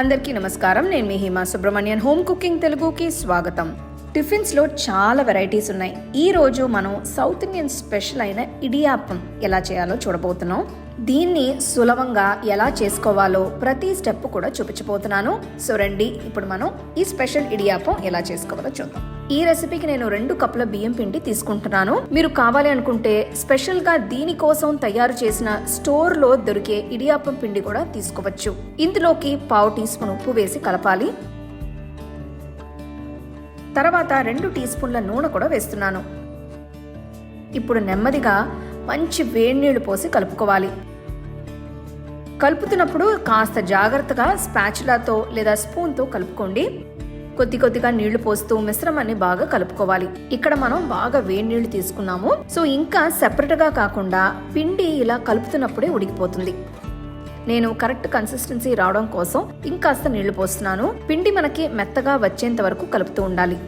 అందరికీ నమస్కారం. నేను మీ హిమా సుబ్రహ్మణ్యన్. హోమ్ కుకింగ్ తెలుగుకి స్వాగతం. టిఫిన్స్లో చాలా వెరైటీస్ ఉన్నాయి. ఈ రోజు మనం సౌత్ ఇండియన్ స్పెషల్ అయిన ఇడియాప్పం ఎలా చేయాలో చూడబోతున్నాం. దీన్ని సులభంగా ఎలా చేసుకోవాలో ప్రతి స్టెప్ కూడా చూపించబోతున్నాను. సో రండి. ఇప్పుడు మనం ఈ స్పెషల్ ఇడియాప్పం ఎలా చేసుకోవాలో చూద్దాం. ఈ రెసిపీకి నేను రెండు కప్పుల బియ్యం పిండి తీసుకుంటున్నాను. మీరు కావాలి అనుకుంటే స్పెషల్గా దీనికోసం తయారు చేసిన స్టోర్లో దొరికే ఇడియాప్పం పిండి కూడా తీసుకోవచ్చు. ఇందులోకి పావు టీ స్పూన్ ఉప్పు వేసి కలపాలి. తర్వాత రెండు టీ స్పూన్ల నూనె కూడా వేస్తున్నాను. ఇప్పుడు నెమ్మదిగా మంచి వేడి నీళ్ళు పోసి కలుపుకోవాలి. కలుపుతున్నప్పుడు కాస్త జాగ్రత్తగా స్పాచులాతో లేదా స్పూన్తో కలుపుకోండి. కొద్ది కొద్దిగా నీళ్ళు పోస్తూ మిశ్రమాన్ని బాగా కలుపుకోవాలి. ఇక్కడ మనం బాగా వేడి నీళ్ళు తీసుకున్నాము. సో ఇంకా సెపరేట్గా కాకుండా పిండి ఇలా కలుపుతున్నప్పుడే ఉడికిపోతుంది. నేను కరెక్ట్ కన్సిస్టెన్సీ రావడం కోసం ఇంకాస్త నీళ్ళు పోస్తున్నాను. పిండి మనకి మెత్తగా వచ్చేంత వరకు కలుపుతూ ఉండాలి.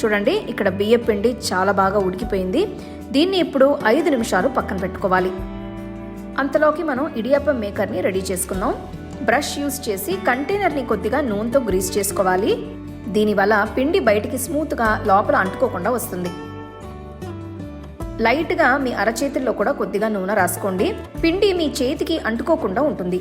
చూడండి ఇక్కడ బియ్య పిండి చాలా బాగా ఉడికిపోయింది. దీన్ని ఇప్పుడు ఐదు నిమిషాలు పక్కన పెట్టుకోవాలి. అంతలోకి మనం ఇడియాప్పం మేకర్ని రెడీ చేసుకుందాం. బ్రష్ యూస్ చేసి కంటైనర్ని కొద్దిగా నూనెతో గ్రీస్ చేసుకోవాలి. దీనివల్ల పిండి బయటికి స్మూత్గా లోపల అంటుకోకుండా వస్తుంది. లైట్గా మీ అరచేతుల్లో కూడా కొద్దిగా నూనె రాసుకోండి. పిండి మీ చేతికి అంటుకోకుండా ఉంటుంది.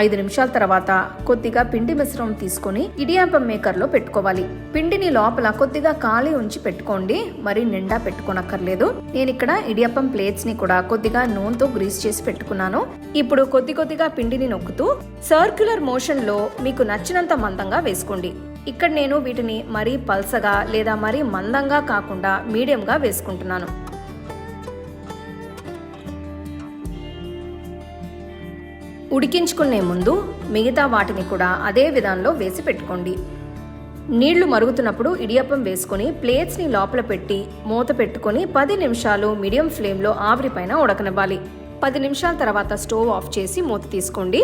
ఐదు నిమిషాల తర్వాత కొద్దిగా పిండి మిశ్రమం తీసుకొని ఇడియాపం మేకర్లో పెట్టుకోవాలి. పిండిని లోపల కొద్దిగా ఖాళీ ఉంచి పెట్టుకోండి. మరి నిండా పెట్టుకోనక్కర్లేదు. నేను ఇక్కడ ఇడియాపం ప్లేట్స్ని కూడా కొద్దిగా నూనెతో గ్రీస్ చేసి పెట్టుకున్నాను. ఇప్పుడు కొద్ది కొద్దిగా పిండిని నొక్కుతూ సర్క్యులర్ మోషన్లో మీకు నచ్చినంత మందంగా వేసుకోండి. ఇక్కడ నేను వీటిని మరీ పల్సగా లేదా మరీ మందంగా కాకుండా మీడియంగా వేసుకుంటున్నాను. ఉడికించుకునే ముందు మిగతా వాటిని కూడా అదే విధానంలో వేసి పెట్టుకోండి. నీళ్ళు మరుగుతున్నప్పుడు ఇడియప్పం వేసుకుని ప్లేట్స్ని లోపల పెట్టి మూత పెట్టుకొని పది నిమిషాలు మీడియం ఫ్లేమ్లో ఆవిరిపైన ఉడకనివ్వాలి. పది నిమిషాల తర్వాత స్టవ్ ఆఫ్ చేసి మూత తీసుకోండి.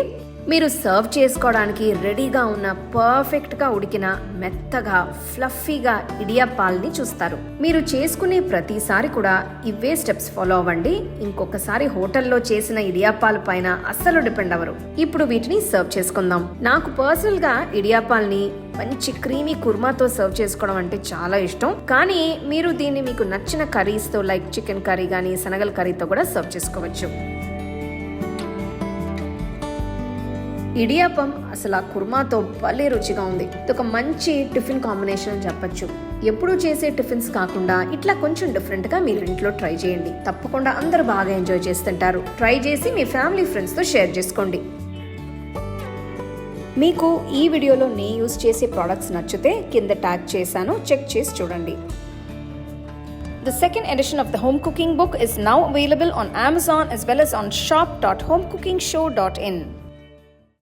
మీరు సర్వ్ చేసుకోవడానికి రెడీగా ఉన్న పర్ఫెక్ట్గా ఉడికిన మెత్తగా ఫ్లఫీగా ఇడియాపాల్ని చూస్తారు. మీరు చేసుకునే ప్రతిసారి కూడా ఇవే స్టెప్స్ ఫాలో అవ్వండి. ఇంకొకసారి హోటల్లో చేసిన ఇడియాపాల్ పైన అస్సలు డిపెండ్ అవ్వరు. ఇప్పుడు వీటిని సర్వ్ చేసుకుందాం. నాకు పర్సనల్గా ఇడియాపాల్ని మంచి క్రీమీ కుర్మాతో సర్వ్ చేసుకోవడం అంటే చాలా ఇష్టం. కానీ మీరు దీన్ని మీకు నచ్చిన కర్రీస్తో లైక్ చికెన్ కర్రీ కానీ శనగల కర్రీతో కూడా సర్వ్ చేసుకోవచ్చు. ఇడియాపం అసలు ఆ కుర్మాతో భలే రుచిగా ఉంది. ఇది ఒక మంచి టిఫిన్ కాంబినేషన్ అని చెప్పొచ్చు. ఎప్పుడూ చేసే టిఫిన్స్ కాకుండా ఇట్లా కొంచెం డిఫరెంట్గా మీరు ఇంట్లో ట్రై చేయండి. తప్పకుండా అందరూ బాగా ఎంజాయ్ చేస్తుంటారు. ట్రై చేసి మీ ఫ్యామిలీ ఫ్రెండ్స్తో షేర్ చేసుకోండి. మీకు ఈ వీడియోలో నేను యూస్ చేసే ప్రోడక్ట్స్ నచ్చితే కింద ట్యాగ్ చేశాను చెక్ చేసి చూడండి The second edition of the home cooking book is now available on Amazon as well as on shop.homecookingshow.in.